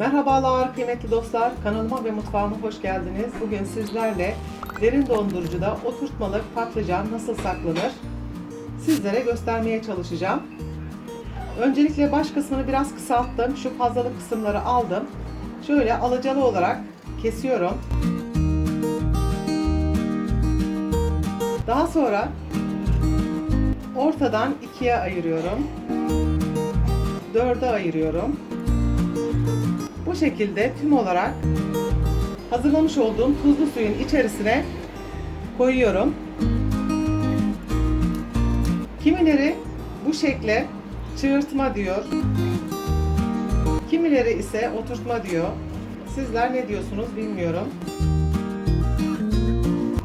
Merhabalar kıymetli dostlar. Kanalıma ve mutfağıma hoş geldiniz. Bugün sizlerle derin dondurucuda oturtmalık patlıcan nasıl saklanır sizlere göstermeye çalışacağım. Öncelikle baş kısmını biraz kısalttım. Şu fazlalık kısımları aldım. Şöyle alacalı olarak kesiyorum. Daha sonra ortadan ikiye ayırıyorum. Dörde ayırıyorum. Bu şekilde tüm olarak hazırlamış olduğum tuzlu suyun içerisine koyuyorum. Kimileri bu şekle çığırtma diyor. Kimileri ise oturtma diyor. Sizler ne diyorsunuz bilmiyorum.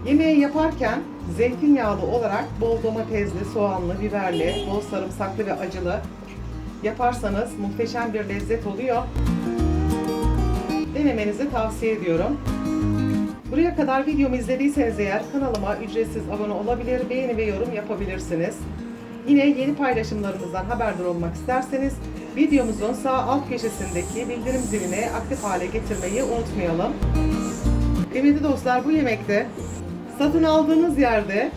Yemeği yaparken zeytinyağlı olarak bol domatesli, soğanlı, biberli, bol sarımsaklı ve acılı yaparsanız muhteşem bir lezzet oluyor. Denemenizi tavsiye ediyorum. Buraya kadar videomu izlediyseniz eğer kanalıma ücretsiz abone olabilir, beğeni ve yorum yapabilirsiniz. Yine yeni paylaşımlarımızdan haberdar olmak isterseniz videomuzun sağ alt köşesindeki bildirim zilini aktif hale getirmeyi unutmayalım. Kıymetli dostlar bu yemekte satın aldığınız yerde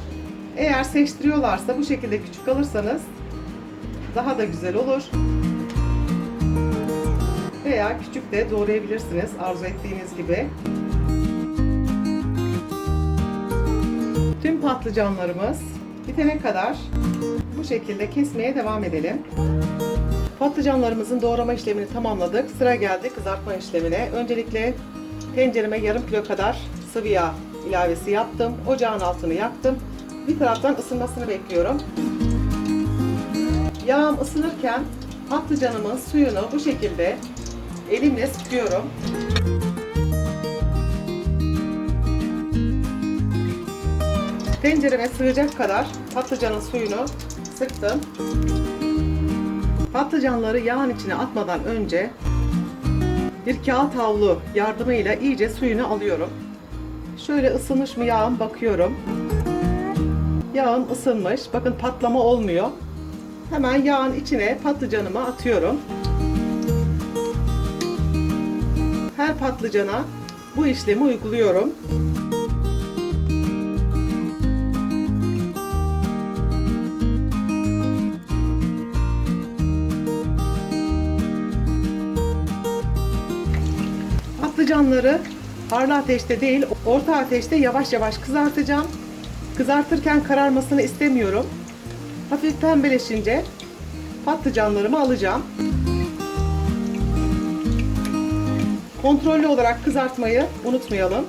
eğer seçtiriyorlarsa bu şekilde küçük alırsanız daha da güzel olur. Veya küçük de doğrayabilirsiniz arzu ettiğiniz gibi. Tüm patlıcanlarımız bitene kadar bu şekilde kesmeye devam edelim. Patlıcanlarımızın doğrama işlemini tamamladık. Sıra geldi kızartma işlemine. Öncelikle tencereme yarım kilo kadar sıvı yağ ilavesi yaptım. Ocağın altını yaktım. Bir taraftan ısınmasını bekliyorum. Yağım ısınırken patlıcanımın suyunu bu şekilde elimle sıkıyorum. Tencereme sığacak kadar patlıcanın suyunu sıktım. Patlıcanları yağın içine atmadan önce bir kağıt havlu yardımıyla iyice suyunu alıyorum. Şöyle ısınmış mı yağım bakıyorum. Yağım ısınmış. Bakın patlama olmuyor. Hemen yağın içine patlıcanımı atıyorum. Her patlıcana bu işlemi uyguluyorum. Patlıcanları harlı ateşte değil, orta ateşte yavaş yavaş kızartacağım. Kızartırken kararmasını istemiyorum. Hafif pembeleşince patlıcanlarımı alacağım. Kontrollü olarak kızartmayı unutmayalım.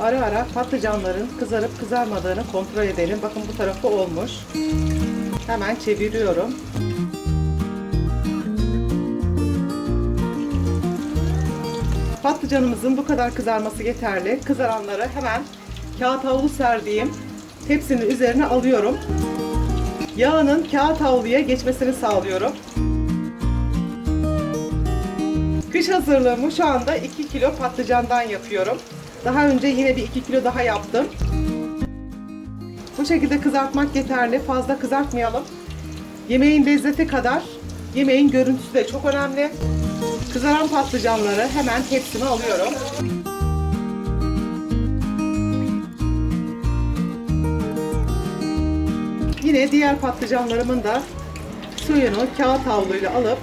Ara ara patlıcanların kızarıp kızarmadığını kontrol edelim. Bakın bu tarafı olmuş. Hemen çeviriyorum. Patlıcanımızın bu kadar kızarması yeterli. Kızaranları hemen kağıt havlu serdiğim tepsinin üzerine alıyorum. Yağının kağıt havluya geçmesini sağlıyorum. Kış hazırlığımı şu anda 2 kilo patlıcandan yapıyorum. Daha önce yine bir 2 kilo daha yaptım. Bu şekilde kızartmak yeterli. Fazla kızartmayalım. Yemeğin lezzeti kadar yemeğin görüntüsü de çok önemli. Kızaran patlıcanları hemen tepsime alıyorum. Yine diğer patlıcanlarımın da suyunu kağıt havluyla alıp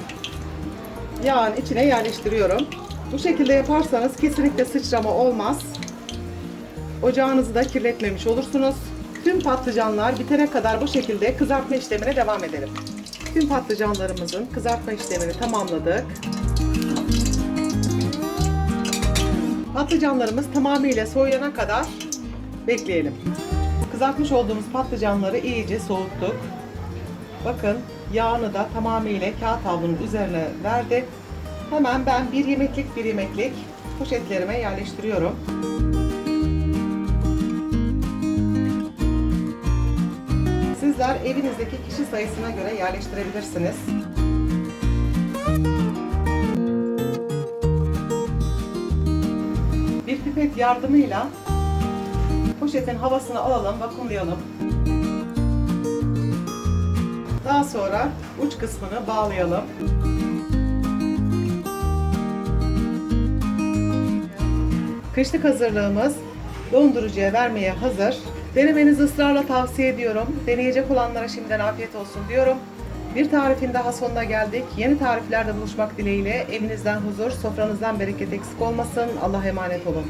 yağın içine yerleştiriyorum. Bu şekilde yaparsanız kesinlikle sıçrama olmaz. Ocağınızı da kirletmemiş olursunuz. Tüm patlıcanlar bitene kadar bu şekilde kızartma işlemine devam edelim. Tüm patlıcanlarımızın kızartma işlemini tamamladık. Patlıcanlarımız tamamıyla soğuyana kadar bekleyelim. Kızartmış olduğumuz patlıcanları iyice soğuttuk. Bakın yağını da tamamıyla kağıt havlunun üzerine verdi. Hemen ben bir yemeklik bir yemeklik poşetlerime yerleştiriyorum. Sizler evinizdeki kişi sayısına göre yerleştirebilirsiniz. Bir pipet yardımıyla poşetin havasını alalım, vakumlayalım. Daha sonra uç kısmını bağlayalım. Kışlık hazırlığımız dondurucuya vermeye hazır. Denemenizi ısrarla tavsiye ediyorum. Deneyecek olanlara şimdiden afiyet olsun diyorum. Bir tarifin daha sonuna geldik. Yeni tariflerde buluşmak dileğiyle evinizden huzur, sofranızdan bereket eksik olmasın. Allah'a emanet olun.